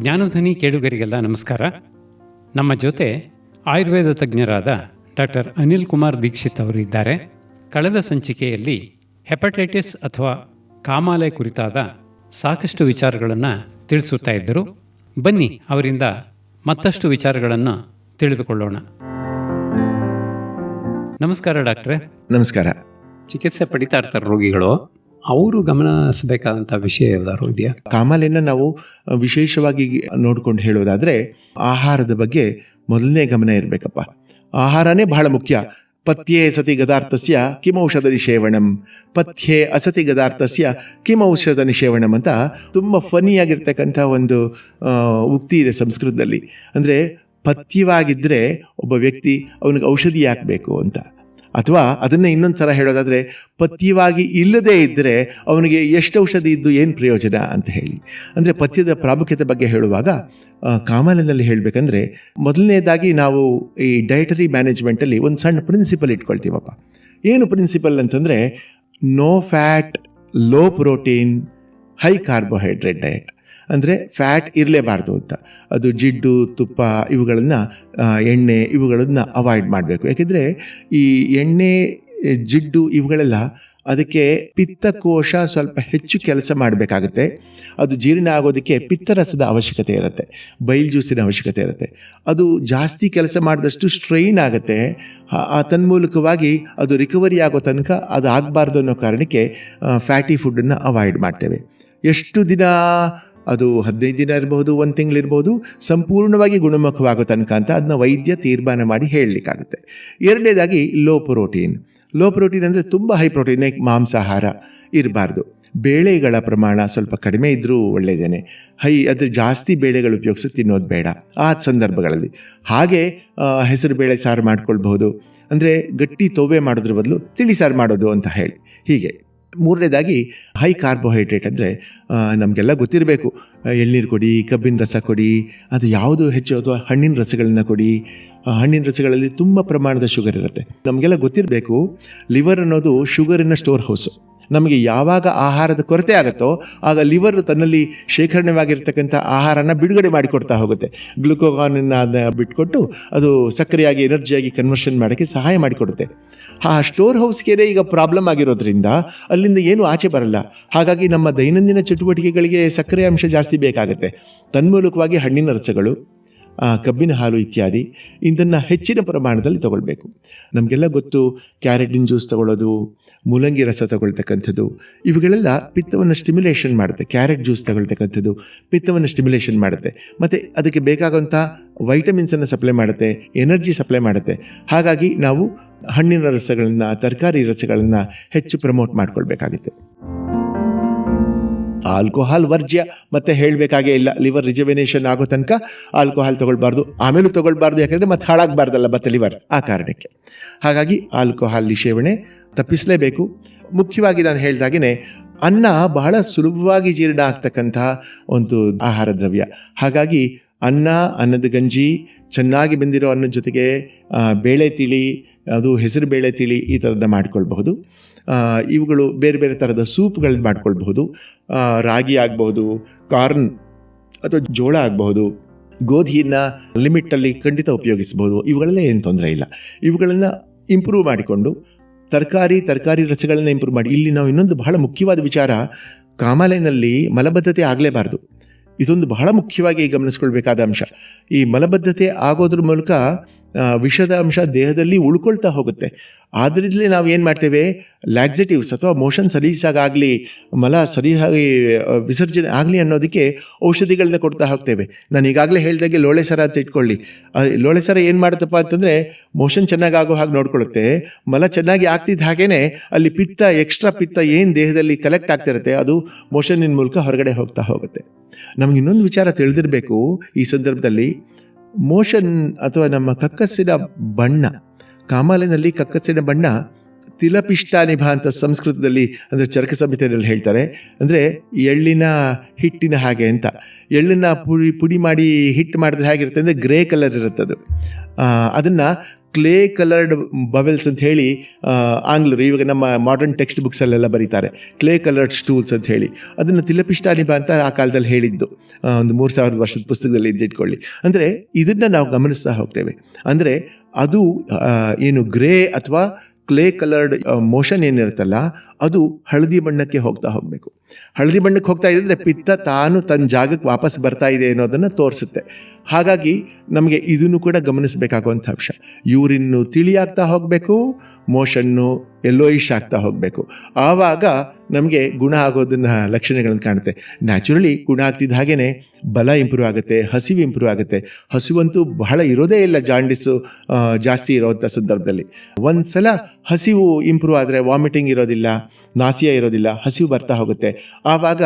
ಜ್ಞಾನಧ್ವನಿ ಕೇಳುಗರಿಗೆಲ್ಲ ನಮಸ್ಕಾರ. ನಮ್ಮ ಜೊತೆ ಆಯುರ್ವೇದ ತಜ್ಞರಾದ ಡಾಕ್ಟರ್ ಅನಿಲ್ ಕುಮಾರ್ ದೀಕ್ಷಿತ್ ಅವರು ಇದ್ದಾರೆ ಕಳೆದ ಸಂಚಿಕೆಯಲ್ಲಿ ಹೆಪಟೈಟಿಸ್ ಅಥವಾ ಕಾಮಾಲೆ ಕುರಿತಾದ ಸಾಕಷ್ಟು ವಿಚಾರಗಳನ್ನು ತಿಳಿಸುತ್ತಾ ಇದ್ದರು. ಬನ್ನಿ ಅವರಿಂದ ಮತ್ತಷ್ಟು ವಿಚಾರಗಳನ್ನು ತಿಳಿದುಕೊಳ್ಳೋಣ. ನಮಸ್ಕಾರ ಡಾಕ್ಟ್ರೆ. ನಮಸ್ಕಾರ. ಚಿಕಿತ್ಸೆ ಪಡಿತಾ ಇರ್ತಾರೆ ರೋಗಿಗಳು. ಅವರು ಗಮನಿಸಬೇಕಾದಂಥ ವಿಷಯ ಯಾವ್ದಾದ್ರು ಇದೆಯಾ? ಕಾಮಾಲೆನ ನಾವು ವಿಶೇಷವಾಗಿ ನೋಡ್ಕೊಂಡು ಹೇಳೋದಾದ್ರೆ ಆಹಾರದ ಬಗ್ಗೆ ಮೊದಲನೇ ಗಮನ ಇರಬೇಕಪ್ಪ. ಆಹಾರನೇ ಬಹಳ ಮುಖ್ಯ. ಪಥ್ಯೇ ಸತಿ ಗದಾರ್ಥಸ್ಯ ಕಿಮೌಷಧ ನಿಷೇವಣಂ ಪಥ್ಯೇ ಅಸತಿ ಗದಾರ್ಥಸ್ಯ ಕಿಮೌಷಧ ನಿಷೇವಣಂ ಅಂತ ತುಂಬ ಫನಿಯಾಗಿರ್ತಕ್ಕಂಥ ಒಂದು ಉಕ್ತಿ ಇದೆ ಸಂಸ್ಕೃತದಲ್ಲಿ. ಅಂದರೆ ಪಥ್ಯವಾಗಿದ್ದರೆ ಒಬ್ಬ ವ್ಯಕ್ತಿ ಅವನಿಗೆ ಔಷಧಿ ಯಾಕಬೇಕು ಅಂತ. ಅಥವಾ ಅದನ್ನೇ ಇನ್ನೊಂದು ಥರ ಹೇಳೋದಾದರೆ, ಪಥ್ಯವಾಗಿ ಇಲ್ಲದೇ ಇದ್ದರೆ ಅವನಿಗೆ ಎಷ್ಟು ಔಷಧಿ ಇದ್ದು ಏನು ಪ್ರಯೋಜನ ಅಂತ ಹೇಳಿ. ಅಂದರೆ ಪಥ್ಯದ ಪ್ರಾಮುಖ್ಯತೆ ಬಗ್ಗೆ ಹೇಳುವಾಗ ಕಾಮಾಲಿನಲ್ಲಿ ಹೇಳಬೇಕಂದ್ರೆ, ಮೊದಲನೇದಾಗಿ ನಾವು ಈ ಡಯಟರಿ ಮ್ಯಾನೇಜ್ಮೆಂಟಲ್ಲಿ ಒಂದು ಸಣ್ಣ ಪ್ರಿನ್ಸಿಪಲ್ ಇಟ್ಕೊಳ್ತೀವಪ್ಪ. ಏನು ಪ್ರಿನ್ಸಿಪಲ್ ಅಂತಂದರೆ no fat low protein high carbohydrate diet ಅಂದರೆ ಫ್ಯಾಟ್ ಇರಲೇಬಾರ್ದು ಅಂತ. ಅದು ಜಿಡ್ಡು ತುಪ್ಪ ಇವುಗಳನ್ನು ಎಣ್ಣೆ ಇವುಗಳನ್ನು ಅವಾಯ್ಡ್ ಮಾಡಬೇಕು. ಯಾಕೆಂದರೆ ಈ ಎಣ್ಣೆ ಜಿಡ್ಡು ಇವುಗಳೆಲ್ಲ ಅದಕ್ಕೆ ಪಿತ್ತಕೋಶ ಸ್ವಲ್ಪ ಹೆಚ್ಚು ಕೆಲಸ ಮಾಡಬೇಕಾಗುತ್ತೆ. ಅದು ಜೀರ್ಣ ಆಗೋದಕ್ಕೆ ಪಿತ್ತರಸದ ಅವಶ್ಯಕತೆ ಇರುತ್ತೆ. ಬೈಲ್ ಜ್ಯೂಸಿನ ಅವಶ್ಯಕತೆ ಇರುತ್ತೆ. ಅದು ಜಾಸ್ತಿ ಕೆಲಸ ಮಾಡಿದಷ್ಟು ಸ್ಟ್ರೈನ್ ಆಗುತ್ತೆ. ಆ- ತನ್ಮೂಲಕವಾಗಿ ಅದು ರಿಕವರಿ ಆಗೋ ತನಕ ಅದು ಆಗಬಾರ್ದು ಅನ್ನೋ ಕಾರಣಕ್ಕೆ ಫ್ಯಾಟಿ ಫುಡ್ಡನ್ನು ಅವಾಯ್ಡ್ ಮಾಡ್ತೇವೆ. ಎಷ್ಟು ದಿನ ಅದು ಹದಿನೈದು ದಿನ ಇರಬಹುದು, ಒಂದು ತಿಂಗಳಿರ್ಬೋದು ಸಂಪೂರ್ಣವಾಗಿ ಗುಣಮುಖವಾಗೋ ತನಕ ಅಂತ ಅದನ್ನ ವೈದ್ಯ ತೀರ್ಮಾನ ಮಾಡಿ ಹೇಳಲಿಕ್ಕಾಗುತ್ತೆ. ಎರಡನೇದಾಗಿ ಲೋ ಪ್ರೋಟೀನ್. ಲೋ ಪ್ರೋಟೀನ್ ಅಂದರೆ ತುಂಬ ಹೈ ಪ್ರೋಟೀನ್ ಮಾಂಸಾಹಾರ ಇರಬಾರ್ದು. ಬೇಳೆಗಳ ಪ್ರಮಾಣ ಸ್ವಲ್ಪ ಕಡಿಮೆ ಇದ್ದರೂ ಒಳ್ಳೆಯದೇನೆ ಹೈ, ಅದ್ರ ಜಾಸ್ತಿ ಬೇಳೆಗಳು ಉಪಯೋಗಿಸಿ ತಿನ್ನೋದು ಬೇಡ. ಆ ಸಂದರ್ಭಗಳಲ್ಲಿ. ಹಾಗೆ ಹೆಸರು ಬೇಳೆ ಸಾರು ಮಾಡ್ಕೊಳ್ಬಹುದು. ಅಂದರೆ ಗಟ್ಟಿ ತೋವೆ ಮಾಡೋದ್ರ ಬದಲು ತಿಳಿ ಸಾರು ಮಾಡೋದು ಅಂತ ಹೇಳಿ. ಹೀಗೆ. ಮೂರನೇದಾಗಿ ಹೈ ಕಾರ್ಬೋಹೈಡ್ರೇಟ್ ಅಂದರೆ ನಮಗೆಲ್ಲ ಗೊತ್ತಿರಬೇಕು. ಎಳ್ನೀರು ಕೊಡಿ, ಕಬ್ಬಿನ ರಸ ಕೊಡಿ, ಅದು ಯಾವುದು ಹೆಚ್ಚು ಅಥವಾ ಹಣ್ಣಿನ ರಸಗಳನ್ನ ಕೊಡಿ. ಹಣ್ಣಿನ ರಸಗಳಲ್ಲಿ ತುಂಬ ಪ್ರಮಾಣದ ಶುಗರ್ ಇರುತ್ತೆ. ನಮಗೆಲ್ಲ ಗೊತ್ತಿರಬೇಕು ಲಿವರ್ ಅನ್ನೋದು ಶುಗರಿನ ಸ್ಟೋರ್ ಹೌಸು ನಮಗೆ ಯಾವಾಗ ಆಹಾರದ ಕೊರತೆ ಆಗುತ್ತೋ ಆಗ ಲಿವರ್ ತನ್ನಲ್ಲಿ ಶೇಖರಣೆವಾಗಿರ್ತಕ್ಕಂಥ ಆಹಾರನ ಬಿಡುಗಡೆ ಮಾಡಿಕೊಡ್ತಾ ಹೋಗುತ್ತೆ. ಗ್ಲುಕೋಗಾನನ್ನು ಬಿಟ್ಕೊಟ್ಟು ಅದು ಸಕ್ಕರೆಯಾಗಿ, ಎನರ್ಜಿಯಾಗಿ ಕನ್ವರ್ಷನ್ ಮಾಡೋಕ್ಕೆ ಸಹಾಯ ಮಾಡಿಕೊಡುತ್ತೆ. ಆ ಸ್ಟೋರ್ ಹೌಸ್ಗೆ ಈಗ ಪ್ರಾಬ್ಲಮ್ ಆಗಿರೋದ್ರಿಂದ ಅಲ್ಲಿಂದ ಏನು ಆಚೆ ಬರಲ್ಲ. ಹಾಗಾಗಿ ನಮ್ಮ ದೈನಂದಿನ ಚಟುವಟಿಕೆಗಳಿಗೆ ಸಕ್ಕರೆ ಅಂಶ ಜಾಸ್ತಿ ಬೇಕಾಗುತ್ತೆ. ತನ್ಮೂಲಕವಾಗಿ ಹಣ್ಣಿನ ರಸಗಳು ಕಬ್ಬಿನ ಹಾಲು ಇತ್ಯಾದಿ ಇದನ್ನು ಹೆಚ್ಚಿನ ಪ್ರಮಾಣದಲ್ಲಿ ತಗೊಳ್ಬೇಕು. ನಮಗೆಲ್ಲ ಗೊತ್ತು ಕ್ಯಾರೆಟಿನ್ ಜ್ಯೂಸ್ ತಗೊಳ್ಳೋದು, ಮೂಲಂಗಿ ರಸ ತಗೊಳ್ತಕ್ಕಂಥದ್ದು, ಇವುಗಳೆಲ್ಲ ಪಿತ್ತವನ್ನು ಸ್ಟಿಮ್ಯುಲೇಷನ್ ಮಾಡುತ್ತೆ. ಕ್ಯಾರೆಟ್ ಜ್ಯೂಸ್ ತಗೊಳ್ತಕ್ಕಂಥದ್ದು ಪಿತ್ತವನ್ನು ಸ್ಟಿಮ್ಯುಲೇಷನ್ ಮಾಡುತ್ತೆ. ಮತ್ತು ಅದಕ್ಕೆ ಬೇಕಾಗುವಂಥ ವೈಟಮಿನ್ಸನ್ನು ಸಪ್ಲೈ ಮಾಡುತ್ತೆ ಎನರ್ಜಿ ಸಪ್ಲೈ ಮಾಡುತ್ತೆ. ಹಾಗಾಗಿ ನಾವು ಹಣ್ಣಿನ ರಸಗಳನ್ನು, ತರಕಾರಿ ರಸಗಳನ್ನು ಹೆಚ್ಚು ಪ್ರಮೋಟ್ ಮಾಡ್ಕೊಳ್ಬೇಕಾಗುತ್ತೆ. ಆಲ್ಕೋಹಾಲ್ ವರ್ಜ್ಯ, ಮತ್ತೆ ಹೇಳಬೇಕಾಗೇ ಇಲ್ಲ. ಲಿವರ್ ರಿಜವಿನೇಷನ್ ಆಗೋ ತನಕ ಆಲ್ಕೋಹಾಲ್ ತಗೊಳ್ಬಾರ್ದು. ಆಮೇಲೂ ತಗೊಳ್ಬಾರ್ದು, ಯಾಕಂದರೆ ಮತ್ತೆ ಹಾಳಾಗಬಾರ್ದಲ್ಲ ಮತ್ತೆ ಲಿವರ್ ಆ ಕಾರಣಕ್ಕೆ. ಹಾಗಾಗಿ ಆಲ್ಕೋಹಾಲ್ ನಿಷೇವಣೆ ತಪ್ಪಿಸಲೇಬೇಕು. ಮುಖ್ಯವಾಗಿ ನಾನು ಹೇಳಿದಾಗೇನೆ, ಅನ್ನ ಬಹಳ ಸುಲಭವಾಗಿ ಜೀರ್ಣ ಆಗ್ತಕ್ಕಂತಹ ಒಂದು ಆಹಾರ ದ್ರವ್ಯ. ಹಾಗಾಗಿ ಅನ್ನ, ಅನ್ನದ ಗಂಜಿ, ಚೆನ್ನಾಗಿ ಬೆಂದಿರೋ ಅನ್ನದ ಜೊತೆಗೆ ಬೇಳೆ ತಿಳಿ, ಅದು ಹೆಸರು ಬೇಳೆ ತಿಳಿ ಈ ಥರದ್ದು ಮಾಡ್ಕೊಳ್ಬಹುದು. ಇವುಗಳು ಬೇರೆ ಬೇರೆ ಥರದ ಸೂಪ್ಗಳನ್ನ ಮಾಡ್ಕೊಳ್ಬಹುದು. ರಾಗಿ ಆಗಬಹುದು, ಕಾರ್ನ್ ಅಥವಾ ಜೋಳ ಆಗಬಹುದು, ಗೋಧಿಯನ್ನ ಲಿಮಿಟಲ್ಲಿ ಖಂಡಿತ ಉಪಯೋಗಿಸಬಹುದು. ಇವುಗಳೆಲ್ಲ ಏನು ತೊಂದರೆ ಇಲ್ಲ. ಇವುಗಳನ್ನು ಇಂಪ್ರೂವ್ ಮಾಡಿಕೊಂಡು, ತರಕಾರಿ ತರಕಾರಿ ರಸಗಳನ್ನು ಇಂಪ್ರೂವ್ ಮಾಡಿ. ಇಲ್ಲಿ ನಾವು ಇನ್ನೊಂದು ಬಹಳ ಮುಖ್ಯವಾದ ವಿಚಾರ, ಕಾಮಾಲೆನಲ್ಲಿ ಮಲಬದ್ಧತೆ ಆಗಲೇಬಾರ್ದು. ಇದೊಂದು ಬಹಳ ಮುಖ್ಯವಾಗಿ ಗಮನಿಸ್ಕೊಳ್ಬೇಕಾದ ಅಂಶ. ಈ ಮಲಬದ್ಧತೆ ಆಗೋದ್ರ ಮೂಲಕ ವಿಷದ ಅಂಶ ದೇಹದಲ್ಲಿ ಉಳ್ಕೊಳ್ತಾ ಹೋಗುತ್ತೆ. ಆದ್ರಿಂದಲೇ ನಾವು ಏನು ಮಾಡ್ತೇವೆ? ಲ್ಯಾಕ್ಸಿಟಿವ್ಸ್ ಅಥವಾ ಮೋಷನ್ ಸಲೀಸಾಗಲಿ ಮಲ ಸರಿಯಾಗಿ ವಿಸರ್ಜನೆ ಆಗಲಿ ಅನ್ನೋದಕ್ಕೆ ಔಷಧಿಗಳನ್ನ ಕೊಡ್ತಾ ಹೋಗ್ತೇವೆ. ನಾನು ಈಗಾಗಲೇ ಹೇಳಿದಾಗೆ ಲೋಳೆ ಸರ ಅಂತ ಇಟ್ಕೊಳ್ಳಿ. ಲೋಳೆ ಸರ ಏನು ಮಾಡುತ್ತಪ್ಪ ಅಂತಂದರೆ ಮೋಷನ್ ಚೆನ್ನಾಗಿ ಆಗೋ ಹಾಗೆ ನೋಡ್ಕೊಳ್ಳುತ್ತೆ. ಮಲ ಚೆನ್ನಾಗಿ ಆಗ್ತಿದ್ದ ಹಾಗೇನೆ ಅಲ್ಲಿ ಪಿತ್ತ ಎಕ್ಸ್ಟ್ರಾ ಪಿತ್ತ ಏನು ದೇಹದಲ್ಲಿ ಕಲೆಕ್ಟ್ ಆಗ್ತಿರುತ್ತೆ ಅದು ಮೋಷನ್ನಿನ ಮೂಲಕ ಹೊರಗಡೆ ಹೋಗ್ತಾ ಹೋಗುತ್ತೆ. ನಮಗೆ ಇನ್ನೊಂದು ವಿಚಾರ ತಿಳಿದಿರಬೇಕು. ಈ ಸಂದರ್ಭದಲ್ಲಿ ಮೋಷನ್ ಅಥವಾ ನಮ್ಮ ಕಕ್ಕಸ್ಸಿನ ಬಣ್ಣ, ಕಾಮಾಲಿನಲ್ಲಿ ಕಕ್ಕಸ್ಸಿನ ಬಣ್ಣ ತಿಲಪಿಷ್ಟಾನಿಭ ಅಂತ ಸಂಸ್ಕೃತದಲ್ಲಿ, ಅಂದರೆ ಚರಕ ಸಂಹಿತೆಯಲ್ಲಿ ಹೇಳ್ತಾರೆ. ಅಂದರೆ ಎಳ್ಳಿನ ಹಿಟ್ಟಿನ ಹಾಗೆ ಅಂತ. ಎಳ್ಳನ್ನು ಪುಡಿ ಪುಡಿ ಮಾಡಿ ಹಿಟ್ಟು ಮಾಡಿದ್ರೆ ಹೇಗಿರುತ್ತೆ ಅಂದರೆ ಗ್ರೇ ಕಲರ್ ಇರುತ್ತೆ ಅದು ಅದನ್ನು ಕ್ಲೇ ಕಲರ್ಡ್ ಬವೆಲ್ಸ್ ಅಂತ ಹೇಳಿ ಆಂಗ್ಲರು ಇವಾಗ ನಮ್ಮ ಮಾಡರ್ನ್ ಟೆಕ್ಸ್ಟ್ ಬುಕ್ಸಲ್ಲೆಲ್ಲ ಬರೀತಾರೆ. ಕ್ಲೇ ಕಲರ್ಡ್ ಸ್ಟೂಲ್ಸ್ ಅಂತ ಹೇಳಿ. ಅದನ್ನು ತಿಲಪಿಷ್ಟಾನಿಬ ಅಂತ ಆ ಕಾಲದಲ್ಲಿ ಹೇಳಿದ್ದು. ಒಂದು ಮೂರು ಸಾವಿರದ ವರ್ಷದ ಪುಸ್ತಕದಲ್ಲಿ ಇದ್ದಿಟ್ಕೊಳ್ಳಿ ಅಂದರೆ ಇದನ್ನು ನಾವು ಗಮನಿಸ್ತಾ ಹೋಗ್ತೇವೆ. ಅಂದರೆ ಅದು ಏನು ಗ್ರೇ ಅಥವಾ ಕ್ಲೇ ಕಲರ್ಡ್ ಮೋಷನ್ ಏನಿರುತ್ತಲ್ಲ, ಅದು ಹಳದಿ ಬಣ್ಣಕ್ಕೆ ಹೋಗ್ತಾ ಹೋಗಬೇಕು. ಹಳದಿ ಬಣ್ಣಕ್ಕೆ ಹೋಗ್ತಾ ಇದ್ದರೆ ಪಿತ್ತ ತಾನು ತನ್ನ ಜಾಗಕ್ಕೆ ವಾಪಸ್ ಬರ್ತಾ ಇದೆ ಅನ್ನೋದನ್ನು ತೋರಿಸುತ್ತೆ. ಹಾಗಾಗಿ ನಮಗೆ ಇದನ್ನು ಕೂಡ ಗಮನಿಸಬೇಕಾಗುವಂಥ ಅಂಶ. ಯೂರಿನ್ನು ತಿಳಿಯಾಗ್ತಾ ಹೋಗಬೇಕು, ಮೋಷನ್ನು ಎಲ್ಲೋಯಿಶ್ ಆಗ್ತಾ ಹೋಗಬೇಕು. ಆವಾಗ ನಮಗೆ ಗುಣ ಆಗೋದನ್ನ ಲಕ್ಷಣಗಳನ್ನು ಕಾಣುತ್ತೆ. ನ್ಯಾಚುರಲಿ ಗುಣ ಆಗ್ತಿದ್ದ ಹಾಗೇ ಬಲ ಇಂಪ್ರೂವ್ ಆಗುತ್ತೆ, ಹಸಿವು ಇಂಪ್ರೂವ್ ಆಗುತ್ತೆ. ಹಸಿವಂತೂ ಬಹಳ ಇರೋದೇ ಇಲ್ಲ ಜಾಂಡಿಸು ಜಾಸ್ತಿ ಇರೋವಂಥ ಸಂದರ್ಭದಲ್ಲಿ. ಒಂದು ಸಲ ಹಸಿವು ಇಂಪ್ರೂವ್ ಆದರೆ ವಾಮಿಟಿಂಗ್ ಇರೋದಿಲ್ಲ, ನಾಸಿಯ ಇರೋದಿಲ್ಲ, ಹಸಿವು ಬರ್ತಾ ಹೋಗುತ್ತೆ. ಆವಾಗ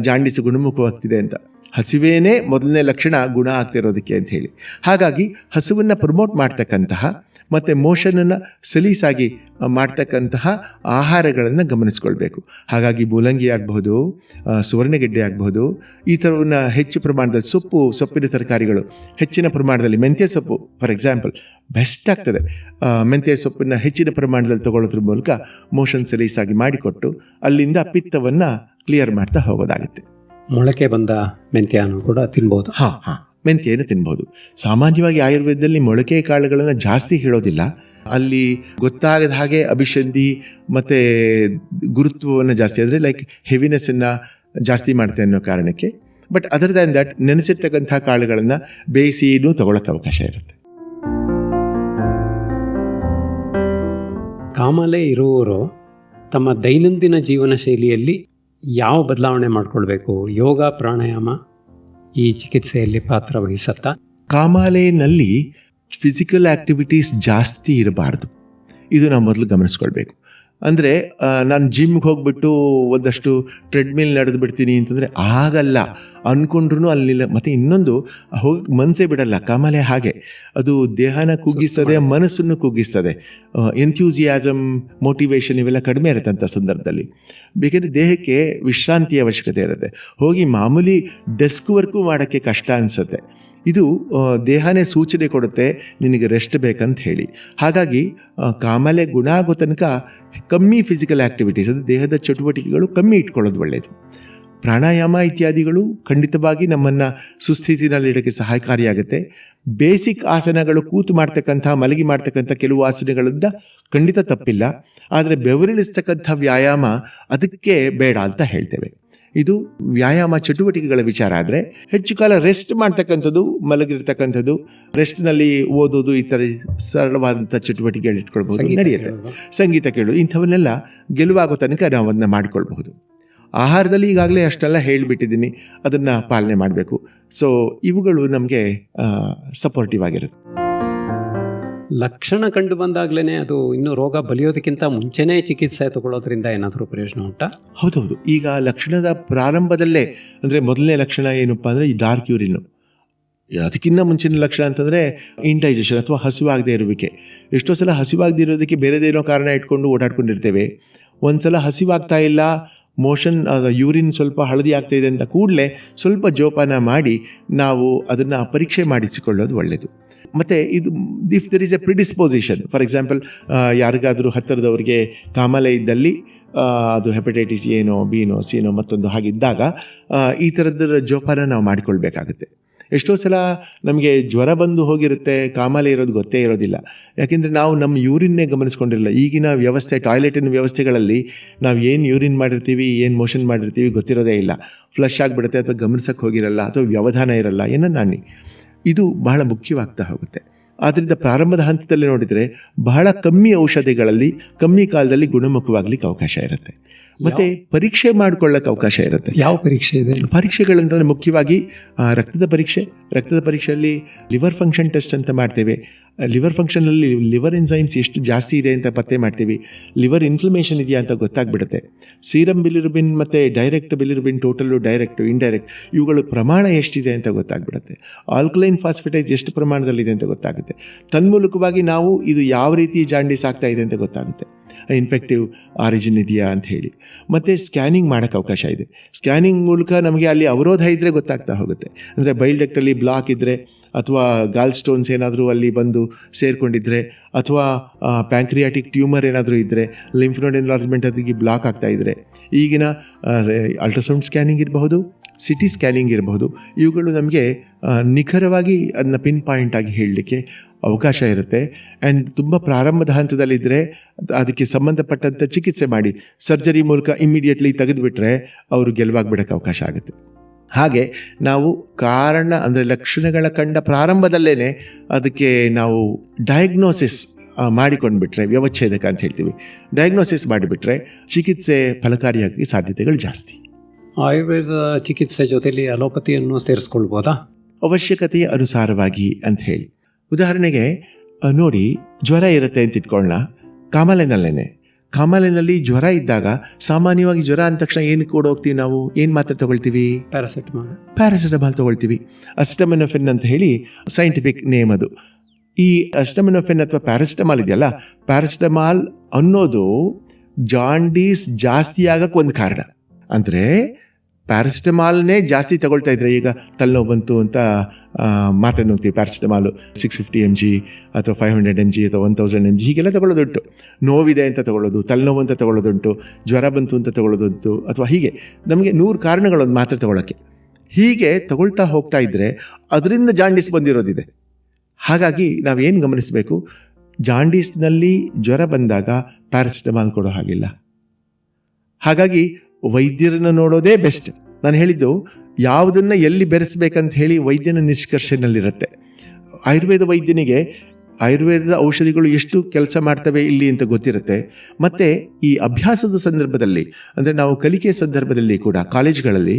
ಜಾಂಡಿಸು ಗುಣಮುಖವಾಗ್ತಿದೆ ಅಂತ. ಹಸಿವೇನೇ ಮೊದಲನೇ ಲಕ್ಷಣ ಗುಣ ಆಗ್ತಿರೋದಕ್ಕೆ ಅಂತ ಹೇಳಿ. ಹಾಗಾಗಿ ಹಸುವನ್ನು ಪ್ರಮೋಟ್ ಮಾಡ್ತಕ್ಕಂತಹ ಮತ್ತು ಮೋಷನನ್ನು ಸಲೀಸಾಗಿ ಮಾಡ್ತಕ್ಕಂತಹ ಆಹಾರಗಳನ್ನು ಗಮನಿಸ್ಕೊಳ್ಬೇಕು. ಹಾಗಾಗಿ ಮೂಲಂಗಿ ಆಗಬಹುದು ಸುವರ್ಣಗೆಡ್ಡೆ ಆಗಬಹುದು ಈ ಥರವನ್ನ ಹೆಚ್ಚು ಪ್ರಮಾಣದಲ್ಲಿ ಸೊಪ್ಪು ಸೊಪ್ಪಿನ ತರಕಾರಿಗಳು ಹೆಚ್ಚಿನ ಪ್ರಮಾಣದಲ್ಲಿ ಮೆಂತ್ಯ ಸೊಪ್ಪು ಫಾರ್ ಎಕ್ಸಾಂಪಲ್ ಬೆಸ್ಟ್ ಆಗ್ತದೆ. ಮೆಂತ್ಯ ಸೊಪ್ಪನ್ನು ಹೆಚ್ಚಿನ ಪ್ರಮಾಣದಲ್ಲಿ ತಗೊಳ್ಳೋದ್ರ ಮೂಲಕ ಮೋಷನ್ ಸಲೀಸಾಗಿ ಮಾಡಿಕೊಟ್ಟು ಅಲ್ಲಿಂದ ಪಿತ್ತವನ್ನು ಕ್ಲಿಯರ್ ಮಾಡ್ತಾ ಹೋಗೋದಾಗುತ್ತೆ. ಮೊಳಕೆ ಬಂದ ಮೆಂತ್ಯನು ಕೂಡ ತಿನ್ಬೋದು. ಹಾಂ ಹಾಂ. ಮೆಂತ್ಯನ ತಿನ್ಬೋದು ಸಾಮಾನ್ಯವಾಗಿ ಆಯುರ್ವೇದದಲ್ಲಿ ಮೊಳಕೆ ಕಾಳುಗಳನ್ನು ಜಾಸ್ತಿ ಹೇಳೋದಿಲ್ಲ. ಅಲ್ಲಿ ಗೊತ್ತಾಗದ ಹಾಗೆ ಅಭಿಷಂಧಿ ಮತ್ತು ಗುರುತ್ವವನ್ನು ಜಾಸ್ತಿ, ಅಂದರೆ ಲೈಕ್ ಹೆವಿನೆಸ್ಸನ್ನು ಜಾಸ್ತಿ ಮಾಡುತ್ತೆ ಅನ್ನೋ ಕಾರಣಕ್ಕೆ. ಬಟ್ ಅದರ್ ದ್ಯಾನ್ ದಟ್ ನೆನೆಸಿರ್ತಕ್ಕಂಥ ಕಾಳುಗಳನ್ನು ಬೇಯಿಸಿನೂ ತಗೊಳಕ್ಕೆ ಅವಕಾಶ ಇರುತ್ತೆ. ಕಾಮಾಲೆ ಇರುವವರು ತಮ್ಮ ದೈನಂದಿನ ಜೀವನ ಶೈಲಿಯಲ್ಲಿ ಯಾವ ಬದಲಾವಣೆ ಮಾಡಿಕೊಳ್ಬೇಕು? ಯೋಗ, ಪ್ರಾಣಾಯಾಮ? ಈ ಚಿಕಿತ್ಸೆಯಲ್ಲಿ ಪಾತ್ರ ವಹಿಸತ್ತಾ ಕಾಮಾಲೆನಲ್ಲಿ ಫಿಸಿಕಲ್ ಆ್ಯಕ್ಟಿವಿಟೀಸ್ ಜಾಸ್ತಿ ಇರಬಾರ್ದು. ಇದು ನಾವು ಮೊದಲು ಗಮನಿಸ್ಕೊಳ್ಬೇಕು. ಅಂದರೆ ನಾನು ಜಿಮ್ಗೆ ಹೋಗ್ಬಿಟ್ಟು ಒಂದಷ್ಟು ಟ್ರೆಡ್ಮಿಲ್ ನಡೆದು ಬಿಡ್ತೀನಿ ಅಂತಂದರೆ ಆಗಲ್ಲ. ಅಂದ್ಕೊಂಡ್ರು ಅಲ್ಲಿಲ್ಲ. ಮತ್ತು ಇನ್ನೊಂದು ಹೋಗಿ ಮನಸ್ಸೇ ಬಿಡಲ್ಲ. ಕಮಲೆ ಹಾಗೆ. ಅದು ದೇಹನ ಕುಗ್ಗಿಸ್ತದೆ ಮನಸ್ಸನ್ನು ಕುಗ್ಗಿಸ್ತದೆ. ಎಂಥ್ಯೂಸಿಯಾಸಮ್ ಮೋಟಿವೇಶನ್ ಇವೆಲ್ಲ ಕಡಿಮೆ ಇರುತ್ತೆ ಅಂಥ ಸಂದರ್ಭದಲ್ಲಿ. ಬೇಕಂದರೆ ದೇಹಕ್ಕೆ ವಿಶ್ರಾಂತಿಯ ಅವಶ್ಯಕತೆ ಇರುತ್ತೆ. ಹೋಗಿ ಮಾಮೂಲಿ ಡೆಸ್ಕ್ ವರ್ಕು ಮಾಡೋಕ್ಕೆ ಕಷ್ಟ ಅನಿಸುತ್ತೆ. ಇದು ದೇಹನೇ ಸೂಚನೆ ಕೊಡುತ್ತೆ, ನಿನಗೆ ರೆಸ್ಟ್ ಬೇಕಂತ ಹೇಳಿ. ಹಾಗಾಗಿ ಕಾಮಲೆ ಗುಣ ಆಗೋ ತನಕ ಕಮ್ಮಿ ಫಿಸಿಕಲ್ ಆ್ಯಕ್ಟಿವಿಟೀಸ್ ಅಂದರೆ ದೇಹದ ಚಟುವಟಿಕೆಗಳು ಕಮ್ಮಿ ಇಟ್ಕೊಳ್ಳೋದು ಒಳ್ಳೆಯದು ಪ್ರಾಣಾಯಾಮ ಇತ್ಯಾದಿಗಳು ಖಂಡಿತವಾಗಿ ನಮ್ಮನ್ನು ಸುಸ್ಥಿತಿನಲ್ಲಿಡೋಕ್ಕೆ ಸಹಾಯಕಾರಿಯಾಗುತ್ತೆ. ಬೇಸಿಕ್ ಆಸನಗಳು ಕೂತು ಮಾಡ್ತಕ್ಕಂಥ ಮಲಗಿ ಮಾಡ್ತಕ್ಕಂಥ ಕೆಲವು ಆಸನಗಳಿಂದ ಖಂಡಿತ ತಪ್ಪಿಲ್ಲ. ಆದರೆ ಬೆವರಿಳಿಸ್ತಕ್ಕಂಥ ವ್ಯಾಯಾಮ ಅದಕ್ಕೆ ಬೇಡ ಅಂತ ಹೇಳ್ತೇವೆ. ಇದು ವ್ಯಾಯಾಮ ಚಟುವಟಿಕೆಗಳ ವಿಚಾರ ಆದರೆ ಹೆಚ್ಚು ಕಾಲ ರೆಸ್ಟ್ ಮಾಡ್ತಕ್ಕಂಥದ್ದು ಮಲಗಿರ್ತಕ್ಕಂಥದ್ದು ರೆಸ್ಟ್ನಲ್ಲಿ ಓದೋದು ಈ ಥರ ಸರಳವಾದಂಥ ಚಟುವಟಿಕೆಗಳು ಇಟ್ಕೊಳ್ಬಹುದು ನಡೆಯುತ್ತೆ. ಸಂಗೀತ ಕೇಳು ಇಂಥವನ್ನೆಲ್ಲ ಗೆಲುವಾಗೋ ತನಕ ನಾವು ಅದನ್ನ ಮಾಡಿಕೊಳ್ಬಹುದು. ಆಹಾರದಲ್ಲಿ ಈಗಾಗಲೇ ಅಷ್ಟೆಲ್ಲ ಹೇಳಿಬಿಟ್ಟಿದ್ದೀನಿ ಅದನ್ನು ಪಾಲನೆ ಮಾಡಬೇಕು. ಸೊ ಇವುಗಳು ನಮಗೆ ಸಪೋರ್ಟಿವ್ ಆಗಿರುತ್ತೆ. ಲಕ್ಷಣ ಕಂಡು ಬಂದಾಗ್ಲೇ ಅದು ಇನ್ನು ರೋಗ ಬಲಿಯೋದಕ್ಕಿಂತ ಮುಂಚೆನೇ ಚಿಕಿತ್ಸೆ ತಗೊಳ್ಳೋದ್ರಿಂದ ಏನಾದರೂ ಪ್ರಯೋಜನ ಉಂಟಾ? ಹೌದೌದು. ಈಗ ಲಕ್ಷಣದ ಪ್ರಾರಂಭದಲ್ಲೇ, ಅಂದರೆ ಮೊದಲನೇ ಲಕ್ಷಣ ಏನಪ್ಪ ಅಂದರೆ ಈ ಡಾರ್ಕ್ ಯೂರಿನ್ ಅದಕ್ಕಿಂತ ಮುಂಚಿನ ಲಕ್ಷಣ ಅಂತಂದರೆ ಇಂಟೈಜೆಷನ್ ಅಥವಾ ಹಸಿವಾಗದೇ ಇರುವಿಕೆ. ಎಷ್ಟೋ ಸಲ ಹಸಿವಾಗದೇ ಇರೋದಕ್ಕೆ ಬೇರೆದೇನೋ ಕಾರಣ ಇಟ್ಕೊಂಡು ಓಡಾಡ್ಕೊಂಡಿರ್ತೇವೆ. ಒಂದು ಸಲ ಹಸಿವಾಗ್ತಾ ಇಲ್ಲ ಮೋಷನ್ ಯೂರಿನ್ ಸ್ವಲ್ಪ ಹಳದಿ ಆಗ್ತಾ ಅಂತ ಕೂಡಲೇ ಸ್ವಲ್ಪ ಜೋಪಾನ ಮಾಡಿ ನಾವು ಅದನ್ನು ಪರೀಕ್ಷೆ ಮಾಡಿಸಿಕೊಳ್ಳೋದು ಒಳ್ಳೆಯದು ಮತ್ತು ಇದು if there is a predisposition for example ಯಾರಿಗಾದರೂ ಹತ್ತಿರದವ್ರಿಗೆ ಕಾಮಾಲೆ ಇದ್ದಲ್ಲಿ ಅದು ಹೆಪಟೈಟಿಸ್ ಏನೋ ಬಿನೋ ಸಿನೋ ಮತ್ತೊಂದು ಹಾಗಿದ್ದಾಗ ಈ ಥರದ್ದರ ಜೋಪಾನ ನಾವು ಮಾಡಿಕೊಳ್ಬೇಕಾಗುತ್ತೆ. ಎಷ್ಟೋ ಸಲ ನಮಗೆ ಜ್ವರ ಬಂದು ಹೋಗಿರುತ್ತೆ, ಕಾಮಾಲೆ ಇರೋದು ಗೊತ್ತೇ ಇರೋದಿಲ್ಲ. ಯಾಕೆಂದರೆ ನಾವು ನಮ್ಮ ಯೂರಿನ್ನೇ ಗಮನಿಸ್ಕೊಂಡಿರಲ್ಲ. ಈಗಿನ ವ್ಯವಸ್ಥೆ, ಟಾಯ್ಲೆಟಿನ ವ್ಯವಸ್ಥೆಗಳಲ್ಲಿ ನಾವು ಏನು ಯೂರಿನ್ ಮಾಡಿರ್ತೀವಿ, ಏನು ಮೋಷನ್ ಮಾಡಿರ್ತೀವಿ ಗೊತ್ತಿರೋದೇ ಇಲ್ಲ. ಫ್ಲಶ್ ಆಗಿಬಿಡುತ್ತೆ ಅಥವಾ ಗಮನಿಸೋಕ್ಕೆ ಹೋಗಿರಲ್ಲ, ಅಥವಾ ವ್ಯವಧಾನ ಇರಲ್ಲ ಏನೋ ನಾನಿ ಇದು ಬಹಳ ಮುಖ್ಯವಾಗ್ತಾ ಹೋಗುತ್ತೆ. ಆದ್ದರಿಂದ ಪ್ರಾರಂಭದ ಹಂತದಲ್ಲಿ ನೋಡಿದರೆ ಬಹಳ ಕಮ್ಮಿ ಔಷಧಿಗಳಲ್ಲಿ, ಕಮ್ಮಿ ಕಾಲದಲ್ಲಿ ಗುಣಮುಖವಾಗಲಿಕ್ಕೆ ಅವಕಾಶ ಇರುತ್ತೆ. ಮತ್ತು ಪರೀಕ್ಷೆ ಮಾಡ್ಕೊಳ್ಳೋಕೆ ಅವಕಾಶ ಇರುತ್ತೆ. ಯಾವ ಪರೀಕ್ಷೆ ಇದೆ? ಪರೀಕ್ಷೆಗಳಂತಂದರೆ ಮುಖ್ಯವಾಗಿ ರಕ್ತದ ಪರೀಕ್ಷೆ. ರಕ್ತದ ಪರೀಕ್ಷೆಯಲ್ಲಿ ಲಿವರ್ ಫಂಕ್ಷನ್ ಟೆಸ್ಟ್ ಅಂತ ಮಾಡ್ತೇವೆ. ಲಿವರ್ ಫಂಕ್ಷನಲ್ಲಿ ಲಿವರ್ ಎನ್ಸೈಮ್ಸ್ ಎಷ್ಟು ಜಾಸ್ತಿ ಇದೆ ಅಂತ ಪತ್ತೆ ಮಾಡ್ತೀವಿ. ಲಿವರ್ ಇನ್ಫ್ಲಮೇಷನ್ ಇದೆಯಾ ಅಂತ ಗೊತ್ತಾಗ್ಬಿಡುತ್ತೆ. ಸೀರಮ್ ಬಿಲಿರುಬಿನ್ ಮತ್ತು direct bilirubin total direct indirect ಇವುಗಳ ಪ್ರಮಾಣ ಎಷ್ಟಿದೆ ಅಂತ ಗೊತ್ತಾಗ್ಬಿಡುತ್ತೆ. ಆಲ್ಕಲೈನ್ ಫಾಸ್ಫಿಟೈಸ್ ಎಷ್ಟು ಪ್ರಮಾಣದಲ್ಲಿದೆ ಅಂತ ಗೊತ್ತಾಗುತ್ತೆ. ತನ್ಮೂಲಕವಾಗಿ ನಾವು ಇದು ಯಾವ ರೀತಿ ಜಾಂಡೀಸ್ ಆಗ್ತಾ ಇದೆ ಅಂತ ಗೊತ್ತಾಗುತ್ತೆ. ಇನ್ಫೆಕ್ಟಿವ್ ಆರಿಜಿನ್ ಇದೆಯಾ ಅಂತ ಹೇಳಿ ಮತ್ತು ಸ್ಕ್ಯಾನಿಂಗ್ ಮಾಡೋಕ್ಕೆ ಅವಕಾಶ ಇದೆ. ಸ್ಕ್ಯಾನಿಂಗ್ ಮೂಲಕ ನಮಗೆ ಅಲ್ಲಿ ಅವರೋಧ ಇದ್ದರೆ ಗೊತ್ತಾಗ್ತಾ ಹೋಗುತ್ತೆ. ಅಂದರೆ ಬೈಲ್ ಡಕ್ಟಲ್ಲಿ ಬ್ಲಾಕ್ ಇದ್ದರೆ ಅಥವಾ ಗಾಲ್ ಸ್ಟೋನ್ಸ್ ಏನಾದರೂ ಅಲ್ಲಿ ಬಂದು ಸೇರಿಕೊಂಡಿದ್ರೆ ಅಥವಾ ಪ್ಯಾಂಕ್ರಿಯಾಟಿಕ್ ಟ್ಯೂಮರ್ ಏನಾದರೂ ಇದ್ದರೆ ಲಿಂಫ್ನೋಡ್ ಎನ್ಲಾರ್ಜ್ಮೆಂಟ್ ಅದಕ್ಕೆ ಬ್ಲಾಕ್ ಆಗ್ತಾ ಇದ್ದರೆ ಈಗಿನ ಅಲ್ಟ್ರಾಸೌಂಡ್ ಸ್ಕ್ಯಾನಿಂಗ್ ಇರಬಹುದು. ಸಿಟಿ ಸ್ಕ್ಯಾನಿಂಗ್ ಇರಬಹುದು. ಇವುಗಳು ನಮಗೆ ನಿಖರವಾಗಿ ಅದನ್ನ ಪಿನ್ ಪಾಯಿಂಟ್ ಆಗಿ ಹೇಳಲಿಕ್ಕೆ ಅವಕಾಶ ಇರುತ್ತೆ. ಆ್ಯಂಡ್ ತುಂಬ ಪ್ರಾರಂಭದ ಹಂತದಲ್ಲಿದ್ದರೆ ಅದಕ್ಕೆ ಸಂಬಂಧಪಟ್ಟಂಥ ಚಿಕಿತ್ಸೆ ಮಾಡಿ, ಸರ್ಜರಿ ಮೂಲಕ ಇಮ್ಮಿಡಿಯೇಟ್ಲಿ ತೆಗೆದುಬಿಟ್ರೆ ಅವರು ಗೆಲುವಾಗ್ಬಿಡೋಕ್ಕೆ ಅವಕಾಶ ಆಗುತ್ತೆ. ಹಾಗೆ ನಾವು ಕಾರಣ ಅಂದರೆ ಲಕ್ಷಣಗಳ ಕಂಡ ಪ್ರಾರಂಭದಲ್ಲೇ ಅದಕ್ಕೆ ನಾವು ಡಯಾಗ್ನೋಸಿಸ್ ಮಾಡಿಕೊಂಡ್ಬಿಟ್ರೆ, ವ್ಯವಚ್ಛೇದಕ ಅಂತ ಹೇಳ್ತೀವಿ. ಡಯಾಗ್ನೋಸಿಸ್ ಮಾಡಿಬಿಟ್ರೆ ಚಿಕಿತ್ಸೆ ಫಲಕಾರಿಯಾಗಿ ಸಾಧ್ಯತೆಗಳು ಜಾಸ್ತಿ. ಆಯುರ್ವೇದ ಚಿಕಿತ್ಸೆ ಜೊತೆಯಲ್ಲಿ ಅಲೋಪತಿಯನ್ನು ಸೇರಿಸ್ಕೊಳ್ಬೋದಾ? ಅವಶ್ಯಕತೆಯ ಅನುಸಾರವಾಗಿ ಅಂತ ಹೇಳಿ. ಉದಾಹರಣೆಗೆ ನೋಡಿ ಜ್ವರ ಇರುತ್ತೆ ಅಂತ ಇಟ್ಕೊಳ್ಳೋಣ ಕಾಮಾಲೆನಲ್ಲೇನೆ. ಕಾಮಾಲೆನಲ್ಲಿ ಜ್ವರ ಇದ್ದಾಗ ಸಾಮಾನ್ಯವಾಗಿ ಜ್ವರ ಅಂದ ತಕ್ಷಣ ಏನು ಕೂಡ ಹೋಗ್ತೀವಿ ನಾವು? ಏನು ಮಾತ್ರೆ ತಗೊಳ್ತೀವಿ? ಪ್ಯಾರಾಸೆಟಮಾಲ್ ಪ್ಯಾರಾಸೆಟಮಾಲ್ ತಗೊಳ್ತೀವಿ. ಅಸ್ಟಮಿನೋಫೆನ್ ಅಂತ ಹೇಳಿ ಸೈಂಟಿಫಿಕ್ ನೇಮ್ ಅದು. ಈ ಅಸ್ಟಮಿನೋಫೆನ್ ಅಥವಾ ಪ್ಯಾರಾಸಿಟಮಾಲ್ ಇದೆಯಲ್ಲ ಪ್ಯಾರಾಸಿಟಮಾಲ್ ಅನ್ನೋದು ಜಾಂಡೀಸ್ ಜಾಸ್ತಿ ಆಗಕ್ಕೆ ಒಂದು ಕಾರಣ. ಅಂದರೆ ಪ್ಯಾರಾಸಿಟಮಾಲ್ನೇ ಜಾಸ್ತಿ ತಗೊಳ್ತಾ ಇದ್ರೆ ಈಗ ತಲೆನೋವು ಬಂತು ಅಂತ ಮಾತ್ರೆ ನುಗ್ತೀವಿ paracetamol six fifty M G ಅಥವಾ ಫೈವ್ ಹಂಡ್ರೆಡ್ ಎಂ ಜಿ ಅಥವಾ ಒನ್ ತೌಸಂಡ್ ಎಂ ಜಿ ಹೀಗೆಲ್ಲ ತಗೊಳ್ಳೋದುಂಟು. ನೋವಿದೆ ಅಂತ ತಗೊಳ್ಳೋದು, ತಲೆನೋವು ಅಂತ ತಗೊಳ್ಳೋದುಂಟು, ಜ್ವರ ಬಂತು ಅಂತ ತಗೊಳ್ಳೋದುಂಟು ಅಥವಾ ಹೀಗೆ. ನಮಗೆ ನೂರು ಕಾರಣಗಳೊಂದು ಮಾತ್ರೆ ತಗೊಳ್ಳೋಕ್ಕೆ ಹೀಗೆ ತಗೊಳ್ತಾ ಹೋಗ್ತಾ ಇದ್ದರೆ ಅದರಿಂದ ಜಾಂಡೀಸ್ ಬಂದಿರೋದಿದೆ. ಹಾಗಾಗಿ ನಾವೇನು ಗಮನಿಸಬೇಕು? ಜಾಂಡೀಸ್ನಲ್ಲಿ ಜ್ವರ ಬಂದಾಗ ಪ್ಯಾರಾಸಿಟಮಾಲ್ ಕೊಡೋ ಹಾಗಿಲ್ಲ. ಹಾಗಾಗಿ ವೈದ್ಯರನ್ನು ನೋಡೋದೇ ಬೆಸ್ಟ್ ನಾನು ಹೇಳಿದ್ದು, ಯಾವುದನ್ನು ಎಲ್ಲಿ ಬೆರೆಸ್ಬೇಕಂತ ಹೇಳಿ ವೈದ್ಯನ ನಿಷ್ಕರ್ಷೆನಲ್ಲಿರುತ್ತೆ. ಆಯುರ್ವೇದ ವೈದ್ಯನಿಗೆ ಆಯುರ್ವೇದದ ಔಷಧಿಗಳು ಎಷ್ಟು ಕೆಲಸ ಮಾಡ್ತವೆ ಇಲ್ಲಿ ಅಂತ ಗೊತ್ತಿರುತ್ತೆ. ಮತ್ತು ಈ ಅಭ್ಯಾಸದ ಸಂದರ್ಭದಲ್ಲಿ, ಅಂದರೆ ನಾವು ಕಲಿಕೆಯ ಸಂದರ್ಭದಲ್ಲಿ ಕೂಡ, ಕಾಲೇಜ್ಗಳಲ್ಲಿ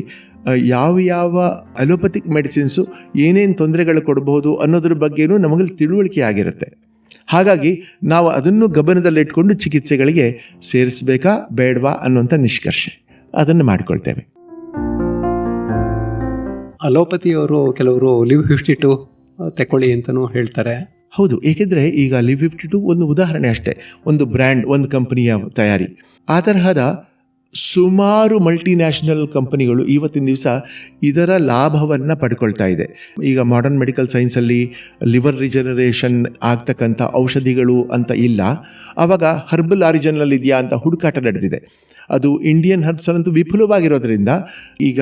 ಯಾವ ಯಾವ ಅಲೋಪತಿಕ್ ಮೆಡಿಸಿನ್ಸು ಏನೇನು ತೊಂದರೆಗಳು ಕೊಡಬಹುದು ಅನ್ನೋದ್ರ ಬಗ್ಗೆನೂ ನಮಗೆ ತಿಳುವಳಿಕೆ ಆಗಿರುತ್ತೆ. ಹಾಗಾಗಿ ನಾವು ಅದನ್ನು ಗಮನದಲ್ಲಿಟ್ಕೊಂಡು ಚಿಕಿತ್ಸೆಗಳಿಗೆ ಸೇರಿಸಬೇಕಾ, ಬೇಡವಾ ಅನ್ನುವಂಥ ನಿಷ್ಕರ್ಷೆ. ಅದನ್ನು ಮಾಡಿಕೊಳ್ತೇವೆ. ಅಲೋಪತಿಯವರು ಕೆಲವರು ಲಿವ್ ಫಿಫ್ಟಿ ಟು ತಗೊಳ್ಳಿ ಅಂತಲೂ ಹೇಳ್ತಾರೆ. ಹೌದು ಏಕೆಂದರೆ ಈಗ ಲಿವ್ ಫಿಫ್ಟಿ ಟು ಒಂದು ಉದಾಹರಣೆ ಅಷ್ಟೇ ಒಂದು ಬ್ರ್ಯಾಂಡ್ ಒಂದು ಕಂಪನಿಯ ತಯಾರಿ. ಆ ತರಹದ ಸುಮಾರು ಮಲ್ಟಿನ್ಯಾಷನಲ್ ಕಂಪನಿಗಳು ಇವತ್ತಿನ ದಿವಸ ಇದರ ಲಾಭವನ್ನು ಪಡ್ಕೊಳ್ತಾ ಇದೆ. ಈಗ ಮಾಡರ್ನ್ ಮೆಡಿಕಲ್ ಸೈನ್ಸಲ್ಲಿ ಲಿವರ್ ರಿಜನರೇಷನ್ ಆಗ್ತಕ್ಕಂಥ ಔಷಧಿಗಳು ಅಂತ ಇಲ್ಲ ಆವಾಗ ಹರ್ಬಲ್ ಆರಿಜಿನಲ್ ಇದೆಯಾ ಅಂತ ಹುಡುಕಾಟ ನಡೆದಿದೆ. ಅದು ಇಂಡಿಯನ್ ಹರ್ಬ್ಸಲ್ಲಂತೂ ವಿಪುಲವಾಗಿರೋದ್ರಿಂದ ಈಗ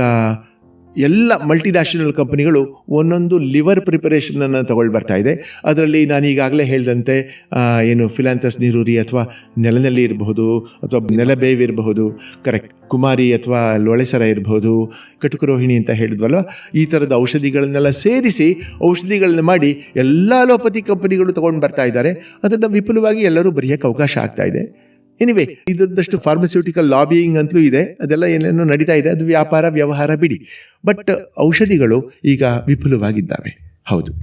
ಎಲ್ಲ ಮಲ್ಟಿನ್ಯಾಷನಲ್ ಕಂಪನಿಗಳು ಒಂದೊಂದು ಲಿವರ್ ಪ್ರಿಪರೇಷನನ್ನು ತಗೊಳ್ಳಿ ಬರ್ತಾ ಇದೆ. ಅದರಲ್ಲಿ ನಾನು ಈಗಾಗಲೇ ಹೇಳಿದಂತೆ ಏನು ಫಿಲಾಂಥಸ್ ನೀರೂರಿ ಅಥವಾ ನೆಲನೆಲ್ಲಿ ಇರಬಹುದು ಅಥವಾ ನೆಲಬೇವು ಇರಬಹುದು ಕರೆಕ್ಟ್ ಕುಮಾರಿ ಅಥವಾ ಲೊಳೆಸರ ಇರಬಹುದು ಕಟುಕರೋಹಿಣಿ ಅಂತ ಹೇಳಿದ್ವಲ್ವ? ಈ ಥರದ ಔಷಧಿಗಳನ್ನೆಲ್ಲ ಸೇರಿಸಿ ಔಷಧಿಗಳನ್ನ ಮಾಡಿ ಎಲ್ಲ ಅಲೋಪತಿ ಕಂಪನಿಗಳು ತೊಗೊಂಡು ಬರ್ತಾ ಇದ್ದಾರೆ. ಅದನ್ನು ವಿಪುಲವಾಗಿ ಎಲ್ಲರೂ ಬರೆಯೋಕ್ಕೆ ಅವಕಾಶ ಆಗ್ತಾ ಇದೆ. ಎನಿವೆ ಇದರದಷ್ಟು ಫಾರ್ಮಸ್ಯೂಟಿಕಲ್ ಲಾಬಿಯಿಂಗ್ ಅಂತಲೂ ಇದೆ. ಅದೆಲ್ಲ ಏನೇನೋ ನಡೀತಾ ಇದೆ. ಅದು ವ್ಯಾಪಾರ ವ್ಯವಹಾರ ಬಿಡಿ. ಬಟ್ ಔಷಧಿಗಳು ಈಗ ವಿಫುಲವಾಗಿದ್ದಾವೆ ಹೌದು.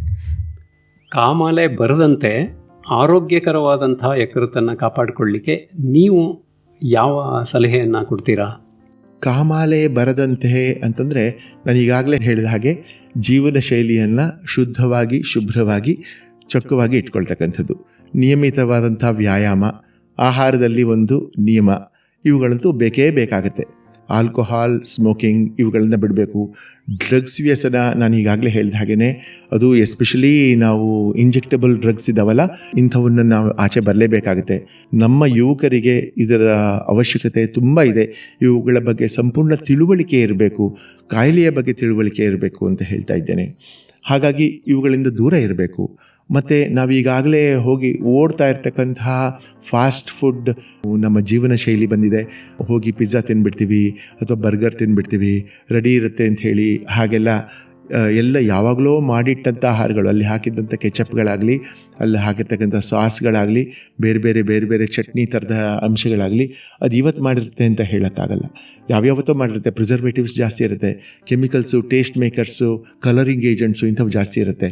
ಕಾಮಾಲೆ ಬರದಂತೆ ಆರೋಗ್ಯಕರವಾದಂತಹ ಯಕೃತನ್ನು ಕಾಪಾಡಿಕೊಳ್ಳಿಕ್ಕೆ ನೀವು ಯಾವ ಸಲಹೆಯನ್ನು ಕೊಡ್ತೀರಾ? ಕಾಮಾಲೆ ಬರದಂತೆ ಅಂತಂದರೆ ನಾನು ಈಗಾಗಲೇ ಹೇಳಿದ ಹಾಗೆ ಜೀವನ ಶೈಲಿಯನ್ನು ಶುದ್ಧವಾಗಿ ಶುಭ್ರವಾಗಿ ಚೊಕ್ಕವಾಗಿ ಇಟ್ಕೊಳ್ತಕ್ಕಂಥದ್ದು. ನಿಯಮಿತವಾದಂಥ ವ್ಯಾಯಾಮ ಆಹಾರದಲ್ಲಿ ಒಂದು ನಿಯಮ. ಇವುಗಳಂತೂ ಬೇಕೇ ಬೇಕಾಗುತ್ತೆ. ಆಲ್ಕೋಹಾಲ್, ಸ್ಮೋಕಿಂಗ್ ಇವುಗಳನ್ನ ಬಿಡಬೇಕು. ಡ್ರಗ್ಸ್ ವ್ಯಸನ ನಾನು ಈಗಾಗಲೇ ಹೇಳಿದ ಹಾಗೆಯೇ ಅದು ಎಸ್ಪೆಷಲಿ ನಾವು ಇಂಜೆಕ್ಟಬಲ್ ಡ್ರಗ್ಸ್ ಇದ್ದಾವಲ್ಲ ಇಂಥವನ್ನು ನಾವು ಆಚೆ ಬರಲೇಬೇಕಾಗುತ್ತೆ. ನಮ್ಮ ಯುವಕರಿಗೆ ಇದರ ಅವಶ್ಯಕತೆ ತುಂಬ ಇದೆ. ಇವುಗಳ ಬಗ್ಗೆ ಸಂಪೂರ್ಣ ತಿಳುವಳಿಕೆ ಇರಬೇಕು. ಕಾಯಿಲೆಯ ಬಗ್ಗೆ ತಿಳುವಳಿಕೆ ಇರಬೇಕು ಅಂತ ಹೇಳ್ತಾ ಇದ್ದೇನೆ. ಹಾಗಾಗಿ ಇವುಗಳಿಂದ ದೂರ ಇರಬೇಕು. ಮತ್ತು ನಾವೀಗಾಗಲೇ ಹೋಗಿ ಓಡ್ತಾ ಇರ್ತಕ್ಕಂತಹ ಫಾಸ್ಟ್ ಫುಡ್ ನಮ್ಮ ಜೀವನ ಶೈಲಿ ಬಂದಿದೆ. ಹೋಗಿ ಪಿಜ್ಜಾ ತಿನ್ಬಿಡ್ತೀವಿ, ಅಥವಾ ಬರ್ಗರ್ ತಿನ್ಬಿಡ್ತೀವಿ ರೆಡಿ ಇರುತ್ತೆ ಅಂತ ಹೇಳಿ ಹಾಗೆಲ್ಲ ಎಲ್ಲ ಯಾವಾಗಲೂ ಮಾಡಿಟ್ಟಂಥ ಆಹಾರಗಳು, ಅಲ್ಲಿ ಹಾಕಿದ್ದಂಥ ಕೆಚಪ್ಗಳಾಗಲಿ ಅಲ್ಲಿ ಹಾಕಿರ್ತಕ್ಕಂಥ ಸಾಸ್ಗಳಾಗಲಿ ಬೇರೆ ಬೇರೆ ಬೇರೆ ಬೇರೆ ಚಟ್ನಿ ಥರದ ಅಂಶಗಳಾಗಲಿ, ಅದು ಇವತ್ತು ಮಾಡಿರುತ್ತೆ ಅಂತ ಹೇಳೋಕ್ಕಾಗಲ್ಲ. ಯಾವ್ಯಾವತ್ತೋ ಮಾಡಿರುತ್ತೆ ಪ್ರಿಸರ್ವೇಟಿವ್ಸ್ ಜಾಸ್ತಿ ಇರುತ್ತೆ chemicals taste makers colouring agents ಇಂಥವು ಜಾಸ್ತಿ ಇರುತ್ತೆ.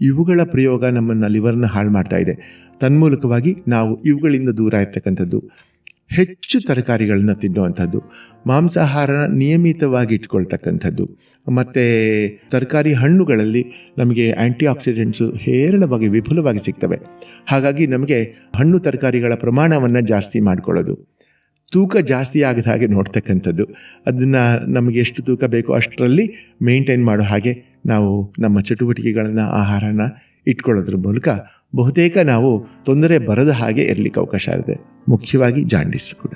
ಇವುಗಳ ಪ್ರಯೋಗ ನಮ್ಮನ್ನು ಲಿವರ್ನ ಹಾಳು ಮಾಡ್ತಾ ಇದೆ. ತನ್ಮೂಲಕವಾಗಿ ನಾವು ಇವುಗಳಿಂದ ದೂರ ಇರ್ತಕ್ಕಂಥದ್ದು, ಹೆಚ್ಚು ತರಕಾರಿಗಳನ್ನು ತಿನ್ನುವಂಥದ್ದು ಮಾಂಸಾಹಾರನ ನಿಯಮಿತವಾಗಿ ಇಟ್ಕೊಳ್ತಕ್ಕಂಥದ್ದು, ಮತ್ತು ತರಕಾರಿ ಹಣ್ಣುಗಳಲ್ಲಿ ನಮಗೆ ಆ್ಯಂಟಿ ಆಕ್ಸಿಡೆಂಟ್ಸು ಹೇರಳವಾಗಿ ವಿಪುಲವಾಗಿ ಸಿಗ್ತವೆ. ಹಾಗಾಗಿ ನಮಗೆ ಹಣ್ಣು ತರಕಾರಿಗಳ ಪ್ರಮಾಣವನ್ನು ಜಾಸ್ತಿ ಮಾಡಿಕೊಳ್ಳೋದು, ತೂಕ ಜಾಸ್ತಿ ಆಗದ ಹಾಗೆ ನೋಡ್ತಕ್ಕಂಥದ್ದು. ಅದನ್ನು ನಮಗೆ ಎಷ್ಟು ತೂಕ ಬೇಕೋ ಅಷ್ಟರಲ್ಲಿ ಮೇಂಟೈನ್ ಮಾಡೋ ಹಾಗೆ ನಾವು ನಮ್ಮ ಚಟುವಟಿಕೆಗಳನ್ನು, ಆಹಾರನ ಇಟ್ಕೊಳ್ಳೋದ್ರ ಮೂಲಕ ಬಹುತೇಕ ನಾವು ತೊಂದರೆ ಬರದ ಹಾಗೆ ಇರಲಿಕ್ಕೆ ಅವಕಾಶ ಇದೆ ಮುಖ್ಯವಾಗಿ ಜಾಂಡೀಸ್ ಕೂಡ.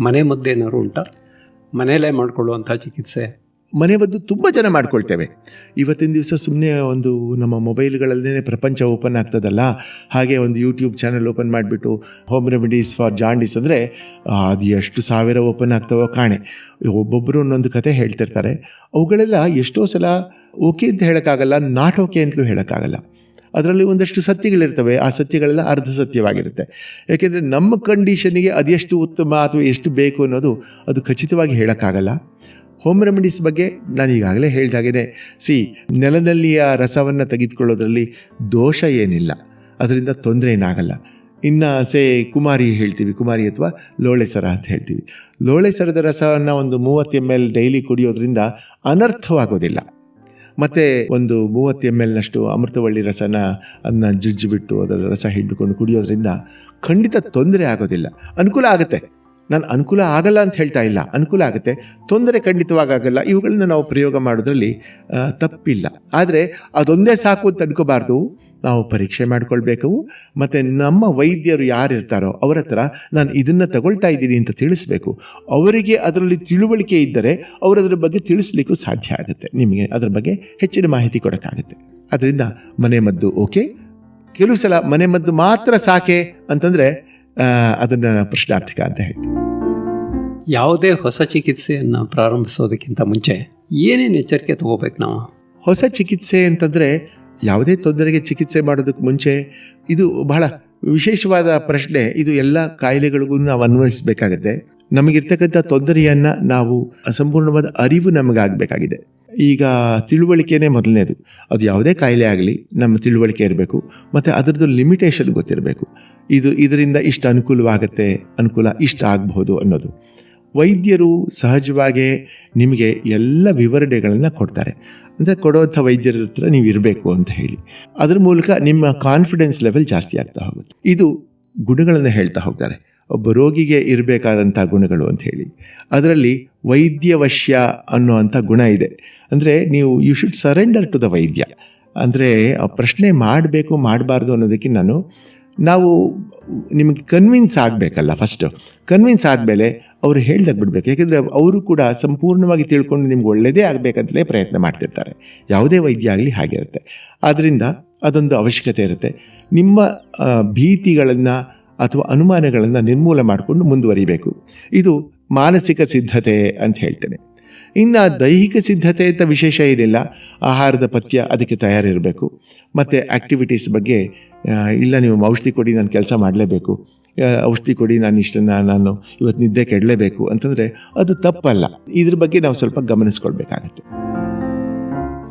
ಮನೆ ಮದ್ದು ಏನಾದ್ರು ಉಂಟಾ? ಮನೆಯಲ್ಲೇ ಮಾಡಿಕೊಳ್ಳುವಂಥ ಚಿಕಿತ್ಸೆ? ಮನೆ ಬದ್ದು ತುಂಬ ಜನ ಮಾಡ್ಕೊಳ್ತೇವೆ. ಇವತ್ತಿನ ದಿವಸ ಸುಮ್ಮನೆ ಒಂದು ನಮ್ಮ ಮೊಬೈಲ್ಗಳಲ್ಲೇ ಪ್ರಪಂಚ ಓಪನ್ ಆಗ್ತದಲ್ಲ? ಹಾಗೆ ಒಂದು ಯೂಟ್ಯೂಬ್ ಚಾನಲ್ ಓಪನ್ ಮಾಡಿಬಿಟ್ಟು ಹೋಮ್ ರೆಮಿಡೀಸ್ ಫಾರ್ ಜಾಂಡೀಸ್ ಅಂದರೆ ಅದು ಎಷ್ಟು ಸಾವಿರ ಓಪನ್ ಆಗ್ತವೋ ಕಾಣೆ. ಒಬ್ಬೊಬ್ಬರು ಒಂದೊಂದು ಕತೆ ಹೇಳ್ತಿರ್ತಾರೆ. ಅವುಗಳೆಲ್ಲ ಎಷ್ಟೋ ಸಲ ಓಕೆ ಅಂತ ಹೇಳೋಕ್ಕಾಗಲ್ಲ, ನಾಟ್ ಓಕೆ ಅಂತಲೂ ಹೇಳೋಕ್ಕಾಗಲ್ಲ. ಅದರಲ್ಲಿ ಒಂದಷ್ಟು ಸತ್ಯಗಳಿರ್ತವೆ, ಆ ಸತ್ಯಗಳೆಲ್ಲ ಅರ್ಧ ಸತ್ಯವಾಗಿರುತ್ತೆ. ಯಾಕೆಂದರೆ ನಮ್ಮ ಕಂಡೀಷನಿಗೆ ಅದೆಷ್ಟು ಉತ್ತಮ ಅಥವಾ ಎಷ್ಟು ಬೇಕು ಅನ್ನೋದು ಅದು ಖಚಿತವಾಗಿ ಹೇಳೋಕ್ಕಾಗಲ್ಲ. ಹೋಮ್ ರೆಮಿಡೀಸ್ ಬಗ್ಗೆ ನಾನು ಈಗಾಗಲೇ ಹೇಳ್ದಾಗೇ ಸಿ ನೆಲದಲ್ಲಿಯ ರಸವನ್ನು ತೆಗೆದುಕೊಳ್ಳೋದ್ರಲ್ಲಿ ದೋಷ ಏನಿಲ್ಲ. ಅದರಿಂದ ತೊಂದರೆ ಏನಾಗಲ್ಲ. ಇನ್ನು ಸೇ ಕುಮಾರಿ ಹೇಳ್ತೀವಿ, ಕುಮಾರಿ ಅಥವಾ ಲೋಳೆ ಸರ ಅಂತ ಹೇಳ್ತೀವಿ. ಲೋಳೆ ಸರದ ರಸವನ್ನು ಒಂದು ಮೂವತ್ತು ಎಂ ಎಲ್ ಡೈಲಿ ಕುಡಿಯೋದ್ರಿಂದ ಅನರ್ಥವಾಗೋದಿಲ್ಲ. ಮತ್ತು ಒಂದು ಮೂವತ್ತು ಎಂ ಎಲ್ನಷ್ಟು ಅಮೃತವಳ್ಳಿ ರಸನ ಅದನ್ನ ಜಜ್ಜಿಬಿಟ್ಟು ಅದರ ರಸ ಹಿಡ್ಕೊಂಡು ಕುಡಿಯೋದ್ರಿಂದ ಖಂಡಿತ ತೊಂದರೆ ಆಗೋದಿಲ್ಲ. ಅನುಕೂಲ ಆಗುತ್ತೆ. ನಾನು ಅನುಕೂಲ ಆಗಲ್ಲ ಅಂತ ಹೇಳ್ತಾ ಇಲ್ಲ. ಅನುಕೂಲ ಆಗುತ್ತೆ. ತೊಂದರೆ ಖಂಡಿತವಾಗಲ್ಲ. ಇವುಗಳನ್ನ ನಾವು ಪ್ರಯೋಗ ಮಾಡೋದ್ರಲ್ಲಿ ತಪ್ಪಿಲ್ಲ. ಆದರೆ ಅದೊಂದೇ ಸಾಕು ಅಂತ ಅನ್ಕೋಬಾರ್ದು. ನಾವು ಪರೀಕ್ಷೆ ಮಾಡಿಕೊಳ್ಬೇಕು. ಮತ್ತು ನಮ್ಮ ವೈದ್ಯರು ಯಾರು ಇರ್ತಾರೋ ಅವರ ಹತ್ರ ನಾನು ಇದನ್ನು ತಗೊಳ್ತಾ ಇದ್ದೀನಿ ಅಂತ ತಿಳಿಸ್ಬೇಕು. ಅವರಿಗೆ ಅದರಲ್ಲಿ ತಿಳುವಳಿಕೆ ಇದ್ದರೆ ಅವರು ಅದರ ಬಗ್ಗೆ ತಿಳಿಸ್ಲಿಕ್ಕೂ ಸಾಧ್ಯ ಆಗುತ್ತೆ. ನಿಮಗೆ ಅದರ ಬಗ್ಗೆ ಹೆಚ್ಚಿನ ಮಾಹಿತಿ ಕೊಡೋಕ್ಕಾಗುತ್ತೆ. ಅದರಿಂದ ಮನೆ ಮದ್ದು ಓಕೆ. ಕೆಲವು ಸಲ ಮನೆ ಮದ್ದು ಮಾತ್ರ ಸಾಕೆ ಅಂತಂದರೆ ಅದನ್ನು ಪ್ರಶ್ನಾರ್ಥಿಕ ಅಂತ ಹೇಳಿ. ಯಾವುದೇ ಹೊಸ ಚಿಕಿತ್ಸೆಯನ್ನು ಪ್ರಾರಂಭಿಸೋದಕ್ಕಿಂತ ಮುಂಚೆ ಏನೇನು ಎಚ್ಚರಿಕೆ ತಗೋಬೇಕು ನಾವು? ಹೊಸ ಚಿಕಿತ್ಸೆ ಅಂತಂದರೆ ಯಾವುದೇ ತೊಂದರೆಗೆ ಚಿಕಿತ್ಸೆ ಮಾಡೋದಕ್ಕೆ ಮುಂಚೆ ಇದು ಬಹಳ ವಿಶೇಷವಾದ ಪ್ರಶ್ನೆ. ಇದು ಎಲ್ಲ ಕಾಯಿಲೆಗಳಿಗೂ ನಾವು ಅನ್ವಯಿಸಬೇಕಾಗತ್ತೆ. ನಮಗಿರ್ತಕ್ಕಂಥ ತೊಂದರೆಯನ್ನು ನಾವು ಅಸಂಪೂರ್ಣವಾದ ಅರಿವು ನಮಗಾಗಬೇಕಾಗಿದೆ. ಈಗ ತಿಳುವಳಿಕೆನೇ ಮೊದಲನೇದು. ಅದು ಯಾವುದೇ ಕಾಯಿಲೆ ಆಗಲಿ, ನಮ್ಮ ತಿಳುವಳಿಕೆ ಇರಬೇಕು, ಮತ್ತು ಅದರದ್ದು ಲಿಮಿಟೇಷನ್ ಗೊತ್ತಿರಬೇಕು. ಇದು ಇದರಿಂದ ಇಷ್ಟು ಅನುಕೂಲವಾಗುತ್ತೆ, ಅನುಕೂಲ ಇಷ್ಟ ಆಗಬಹುದು ಅನ್ನೋದು. ವೈದ್ಯರು ಸಹಜವಾಗೇ ನಿಮಗೆ ಎಲ್ಲ ವಿವರಣೆಗಳನ್ನು ಕೊಡ್ತಾರೆ. ಅಂದರೆ ಕೊಡುವಂಥ ವೈದ್ಯರ ಹತ್ರ ನೀವು ಇರಬೇಕು ಅಂತ ಹೇಳಿ. ಅದ್ರ ಮೂಲಕ ನಿಮ್ಮ ಕಾನ್ಫಿಡೆನ್ಸ್ ಲೆವೆಲ್ ಜಾಸ್ತಿ ಆಗ್ತಾ ಹೋಗುತ್ತೆ. ಇದು ಗುಣಗಳನ್ನು ಹೇಳ್ತಾ ಹೋಗ್ತಾರೆ. ಒಬ್ಬ ರೋಗಿಗೆ ಇರಬೇಕಾದಂಥ ಗುಣಗಳು ಅಂತ ಹೇಳಿ. ಅದರಲ್ಲಿ ವೈದ್ಯವಶ್ಯ ಅನ್ನುವಂಥ ಗುಣ ಇದೆ. ಅಂದರೆ ನೀವು you should surrender to the ವೈದ್ಯ. ಅಂದರೆ ಆ ಪ್ರಶ್ನೆ ಮಾಡಬೇಕು, ಮಾಡಬಾರ್ದು ಅನ್ನೋದಕ್ಕೆ ನಾನು, ನಾವು ನಿಮಗೆ ಕನ್ವಿನ್ಸ್ ಆಗಬೇಕಲ್ಲ ಫಸ್ಟು ಕನ್ವಿನ್ಸ್ ಆದಮೇಲೆ ಅವರು ಹೇಳ್ದಾಗ ಬಿಡಬೇಕು. ಯಾಕೆಂದರೆ ಅವರು ಕೂಡ ಸಂಪೂರ್ಣವಾಗಿ ತಿಳ್ಕೊಂಡು ನಿಮ್ಗೆ ಒಳ್ಳೆಯದೇ ಆಗಬೇಕಂತಲೇ ಪ್ರಯತ್ನ ಮಾಡ್ತಿರ್ತಾರೆ. ಯಾವುದೇ ವೈದ್ಯ ಆಗಲಿ ಹಾಗಿರುತ್ತೆ ಆದ್ದರಿಂದ ಅದೊಂದು ಅವಶ್ಯಕತೆ ಇರುತ್ತೆ. ನಿಮ್ಮ ಭೀತಿಗಳನ್ನು ಅಥವಾ ಅನುಮಾನಗಳನ್ನು ನಿರ್ಮೂಲ ಮಾಡಿಕೊಂಡು ಮುಂದುವರಿಬೇಕು. ಇದು ಮಾನಸಿಕ ಸಿದ್ಧತೆ ಅಂತ ಹೇಳ್ತೇನೆ. ಇನ್ನು ದೈಹಿಕ ಸಿದ್ಧತೆ ಅಂತ ವಿಶೇಷ ಏನಿಲ್ಲ. ಆಹಾರದ ಪಥ್ಯ ಅದಕ್ಕೆ ತಯಾರಿರಬೇಕು. ಮತ್ತು ಆ್ಯಕ್ಟಿವಿಟೀಸ್ ಬಗ್ಗೆ ಇಲ್ಲ ನೀವು ಔಷಧಿ ಕೊಡಿ, ನಾನು ಕೆಲಸ ಮಾಡಲೇಬೇಕು. ಔಷಧಿ ಕೊಡಿ, ನಾನು ಇಷ್ಟನ್ನು, ನಾನು ಇವತ್ತು ನಿದ್ದೆ ಕೆಡಲೇಬೇಕು ಅಂತಂದರೆ ಅದು ತಪ್ಪಲ್ಲ. ಇದ್ರ ಬಗ್ಗೆ ನಾವು ಸ್ವಲ್ಪ ಗಮನಿಸ್ಕೊಳ್ಬೇಕಾಗತ್ತೆ.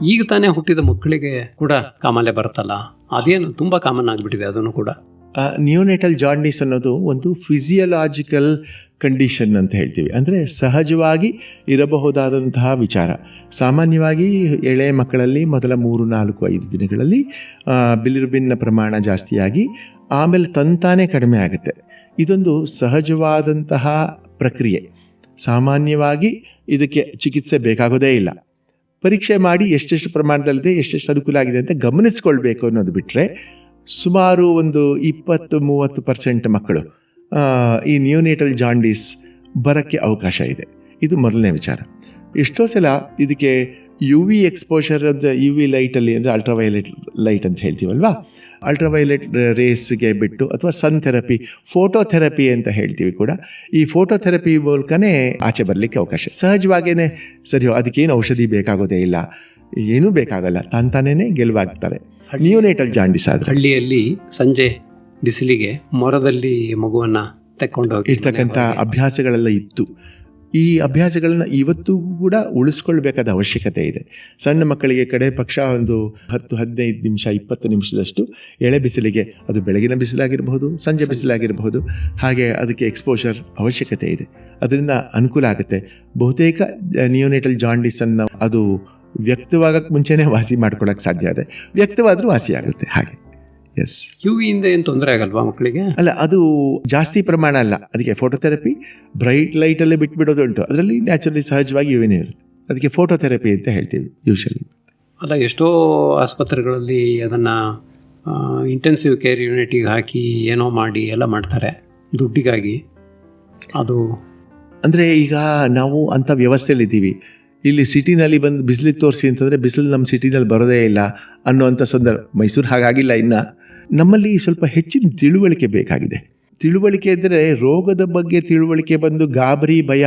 ಈಗ ತಾನೇ ಹುಟ್ಟಿದ ಮಕ್ಕಳಿಗೆ ಕೂಡ ಕಾಮಾಲೆ ಬರುತ್ತಲ್ಲ? ಅದೇನು ತುಂಬ ಕಾಮನ್ ಆಗಿಬಿಟ್ಟಿದೆ ಅದನ್ನು ಕೂಡ. ನಿಯೋನೆಟಲ್ ಜಾಂಡೀಸ್ ಅನ್ನೋದು ಒಂದು ಫಿಸಿಯಲಾಜಿಕಲ್ ಕಂಡೀಷನ್ ಅಂತ ಹೇಳ್ತೀವಿ. ಅಂದರೆ ಸಹಜವಾಗಿ ಇರಬಹುದಾದಂತಹ ವಿಚಾರ. ಸಾಮಾನ್ಯವಾಗಿ ಎಳೆ ಮಕ್ಕಳಲ್ಲಿ ಮೊದಲ ಮೂರು, ನಾಲ್ಕು, ಐದು ದಿನಗಳಲ್ಲಿ ಬಿಲಿರುಬಿನ್ನ ಪ್ರಮಾಣ ಜಾಸ್ತಿಯಾಗಿ ಆಮೇಲೆ ತಂತಾನೇ ಕಡಿಮೆ ಆಗುತ್ತೆ. ಇದೊಂದು ಸಹಜವಾದಂತಹ ಪ್ರಕ್ರಿಯೆ. ಸಾಮಾನ್ಯವಾಗಿ ಇದಕ್ಕೆ ಚಿಕಿತ್ಸೆ ಬೇಕಾಗೋದೇ ಇಲ್ಲ. ಪರೀಕ್ಷೆ ಮಾಡಿ ಎಷ್ಟೆಷ್ಟು ಪ್ರಮಾಣದಲ್ಲಿದೆ, ಎಷ್ಟೆಷ್ಟು ಅನುಕೂಲ ಆಗಿದೆ ಅಂತ ಗಮನಿಸ್ಕೊಳ್ಬೇಕು ಅನ್ನೋದು ಬಿಟ್ಟರೆ ಸುಮಾರು ಒಂದು ಇಪ್ಪತ್ತು ಮೂವತ್ತು ಪರ್ಸೆಂಟ್ ಮಕ್ಕಳು ಈ ನ್ಯೂನೇಟಲ್ ಜಾಂಡೀಸ್ ಬರೋಕ್ಕೆ ಅವಕಾಶ ಇದೆ. ಇದು ಮೊದಲನೇ ವಿಚಾರ. ಎಷ್ಟೋ ಸಲ ಇದಕ್ಕೆ ಯು ವಿ ಎಕ್ಸ್ಪೋಷರ್ ಅಂತ ಯು ವಿ ಲೈಟಲ್ಲಿ ಅಂದರೆ ಅಲ್ಟ್ರಾವೈಲೆಟ್ ಲೈಟ್ ಅಂತ ಹೇಳ್ತೀವಲ್ವಾ? ಅಲ್ಟ್ರಾವೈಲೆಟ್ ರೇಸ್ಗೆ ಬಿಟ್ಟು ಅಥವಾ ಸನ್ ಥೆರಪಿ ಫೋಟೋ ಥೆರಪಿ ಅಂತ ಹೇಳ್ತೀವಿ ಕೂಡ. ಈ ಫೋಟೋ ಥೆರಪಿ ಮೂಲಕನೇ ಆಚೆ ಬರಲಿಕ್ಕೆ ಅವಕಾಶ. ಸಹಜವಾಗೇ ಸರಿ, ಅದಕ್ಕೇನು ಔಷಧಿ ಬೇಕಾಗೋದೇ ಇಲ್ಲ. ಏನೂ ಬೇಕಾಗಲ್ಲ. ತಾನೇ ಗೆಲುವಾಗ್ತಾರೆ. ನಿಯೋನೇಟಲ್ ಜಾಂಡಿಸ್ ಆದರೆ. ಹಳ್ಳಿಯಲ್ಲಿ ಸಂಜೆ ಬಿಸಿಲಿಗೆ ಮೊರದಲ್ಲಿ ಮಗುವನ್ನ ತಕ್ಕೊಂಡು ಇರ್ತಕ್ಕಂಥ ಅಭ್ಯಾಸಗಳೆಲ್ಲ ಇತ್ತು. ಈ ಅಭ್ಯಾಸಗಳನ್ನ ಇವತ್ತು ಕೂಡ ಉಳಿಸ್ಕೊಳ್ಬೇಕಾದ ಅವಶ್ಯಕತೆ ಇದೆ. ಸಣ್ಣ ಮಕ್ಕಳಿಗೆ ಕಡೆ ಪಕ್ಷ ಒಂದು ಹತ್ತು ಹದಿನೈದು ನಿಮಿಷ ಇಪ್ಪತ್ತು ನಿಮಿಷದಷ್ಟು ಎಳೆ ಬಿಸಿಲಿಗೆ ಅದು ಬೆಳಗಿನ ಬಿಸಿಲಾಗಿರಬಹುದು ಸಂಜೆ ಬಿಸಿಲಾಗಿರಬಹುದು ಹಾಗೆ ಅದಕ್ಕೆ ಎಕ್ಸ್ಪೋಷರ್ ಅವಶ್ಯಕತೆ ಇದೆ. ಅದರಿಂದ ಅನುಕೂಲ ಆಗುತ್ತೆ. ಬಹುತೇಕ ನಿಯೋನೇಟಲ್ ಜಾಂಡಿಸನ್ನು ಅದು ವ್ಯಕ್ತವಾಗಕ್ಕೆ ಮುಂಚೆನೇ ವಾಸಿ ಮಾಡ್ಕೊಳ್ಳೋಕೆ ಸಾಧ್ಯ ಇದೆ ವ್ಯಕ್ತವಾದರೂ ವಾಸಿ ಆಗುತ್ತೆ. ಹಾಗೆ. ಎಸ್ ಕಿವಿಯಿಂದ ವಿಯಿಂದ ಏನು ತೊಂದರೆ ಆಗಲ್ವಾ ಮಕ್ಕಳಿಗೆ ಅಲ್ಲ ಅದು ಜಾಸ್ತಿ ಪ್ರಮಾಣ ಅಲ್ಲ. ಅದಕ್ಕೆ ಫೋಟೋಥೆರಪಿ ಬ್ರೈಟ್ ಲೈಟಲ್ಲೇ ಬಿಟ್ಬಿಡೋದು ಉಂಟು ಅದರಲ್ಲಿ ನ್ಯಾಚುರಲಿ ಸಹಜವಾಗಿ ಇವೇನೇ ಇರುತ್ತೆ. ಅದಕ್ಕೆ ಫೋಟೋಥೆರಪಿ ಅಂತ ಹೇಳ್ತೀವಿ ಯೂಶಲಿ ಅಲ್ಲ ಎಷ್ಟೋ ಆಸ್ಪತ್ರೆಗಳಲ್ಲಿ ಅದನ್ನು ಇಂಟೆನ್ಸಿವ್ ಕೇರ್ ಯೂನಿಟಿಗೆ ಹಾಕಿ ಏನೋ ಮಾಡಿ ಎಲ್ಲ ಮಾಡ್ತಾರೆ. ದುಡ್ಡಿಗಾಗಿ. ಅದು ಅಂದರೆ ಈಗ ನಾವು ಅಂಥ ವ್ಯವಸ್ಥೆಯಲ್ಲಿ ಇದ್ದೀವಿ ಇಲ್ಲಿ ಸಿಟಿನಲ್ಲಿ ಬಂದು ಬಿಸಿಲಿಗೆ ತೋರಿಸಿ ಅಂತಂದರೆ ಬಿಸಿಲು ನಮ್ಮ ಸಿಟಿನಲ್ಲಿ ಬರೋದೇ ಇಲ್ಲ ಅನ್ನೋವಂಥ ಸಂದರ್ಭ. ಮೈಸೂರು ಹಾಗಾಗಿಲ್ಲ ಇನ್ನು. ನಮ್ಮಲ್ಲಿ ಸ್ವಲ್ಪ ಹೆಚ್ಚಿನ ತಿಳುವಳಿಕೆ ಬೇಕಾಗಿದೆ. ತಿಳುವಳಿಕೆ ಅಂದರೆ ರೋಗದ ಬಗ್ಗೆ ತಿಳುವಳಿಕೆ ಬಂದು ಗಾಬರಿ, ಭಯ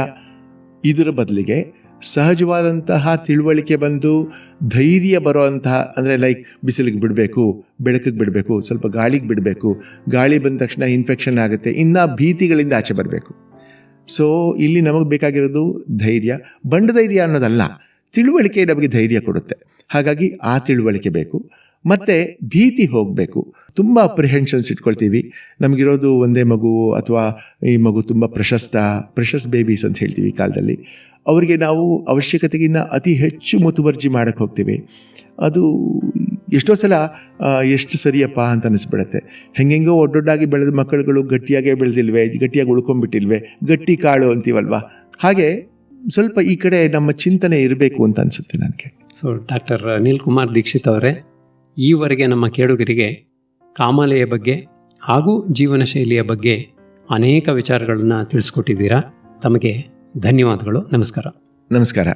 ಇದರ ಬದಲಿಗೆ ಸಹಜವಾದಂತಹ ತಿಳುವಳಿಕೆ ಬಂದು ಧೈರ್ಯ ಬರುವಂತಹ, ಅಂದರೆ ಲೈಕ್ ಬಿಸಿಲಿಗೆ ಬಿಡಬೇಕು, ಬೆಳಕಿಗೆ ಬಿಡಬೇಕು, ಸ್ವಲ್ಪ ಗಾಳಿಗೆ ಬಿಡಬೇಕು, ಗಾಳಿ ಬಂದ ತಕ್ಷಣ ಇನ್ಫೆಕ್ಷನ್ ಆಗುತ್ತೆ, ಇನ್ನ ಭೀತಿಗಳಿಂದ ಆಚೆ ಬರಬೇಕು. ಸೊ ಇಲ್ಲಿ ನಮಗೆ ಬೇಕಾಗಿರೋದು ಧೈರ್ಯ. ಬಂಡ ಧೈರ್ಯ ಅನ್ನೋದಲ್ಲ ತಿಳುವಳಿಕೆ ನಮಗೆ ಧೈರ್ಯ ಕೊಡುತ್ತೆ. ಹಾಗಾಗಿ ಆ ತಿಳುವಳಿಕೆ ಬೇಕು. ಮತ್ತು ಭೀತಿ ಹೋಗಬೇಕು. ತುಂಬ ಅಪ್ರಿಹೆನ್ಷನ್ಸ್ ಇಟ್ಕೊಳ್ತೀವಿ. ನಮಗಿರೋದು ಒಂದೇ ಮಗು ಅಥವಾ ಈ ಮಗು ತುಂಬ ಪ್ರಶಸ್ತ ಪ್ರಶಸ್ ಬೇಬೀಸ್ ಅಂತ ಹೇಳ್ತೀವಿ ಕಾಲದಲ್ಲಿ. ಅವರಿಗೆ ನಾವು ಅವಶ್ಯಕತೆಗಿನ್ನ ಅತಿ ಹೆಚ್ಚು ಮುತುವರ್ಜಿ ಮಾಡೋಕ್ಕೆ ಹೋಗ್ತೀವಿ. ಅದು ಎಷ್ಟೋ ಸಲ ಎಷ್ಟು ಸರಿಯಪ್ಪ ಅಂತ ಅನಿಸ್ಬಿಡುತ್ತೆ. ಹೆಂಗೆಂಗೋ ಒಡ್ಡೊಡ್ಡಾಗಿ ಬೆಳೆದ ಮಕ್ಕಳುಗಳು ಗಟ್ಟಿಯಾಗೇ ಬೆಳೆದಿಲ್ವೇ ಗಟ್ಟಿಯಾಗಿ ಉಳ್ಕೊಂಡ್ಬಿಟ್ಟಿಲ್ವೇ ಗಟ್ಟಿ ಕಾಳು ಅಂತೀವಲ್ವ? ಹಾಗೆ ಸ್ವಲ್ಪ ಈ ಕಡೆ ನಮ್ಮ ಚಿಂತನೆ ಇರಬೇಕು ಅಂತ ಅನಿಸುತ್ತೆ ನನಗೆ. ಸೊ ಡಾಕ್ಟರ್ ಅನಿಲ್ ಕುಮಾರ್ ದೀಕ್ಷಿತ್ ಅವರೇ ಈವರೆಗೆ ನಮ್ಮ ಕೇಳುಗರಿಗೆ ಕಾಮಾಲೆಯ ಬಗ್ಗೆ ಹಾಗೂ ಜೀವನ ಶೈಲಿಯ ಬಗ್ಗೆ ಅನೇಕ ವಿಚಾರಗಳನ್ನು ತಿಳಿಸ್ಕೊಟ್ಟಿದ್ದೀರಾ. ತಮಗೆ ಧನ್ಯವಾದಗಳು. ನಮಸ್ಕಾರ. ನಮಸ್ಕಾರ.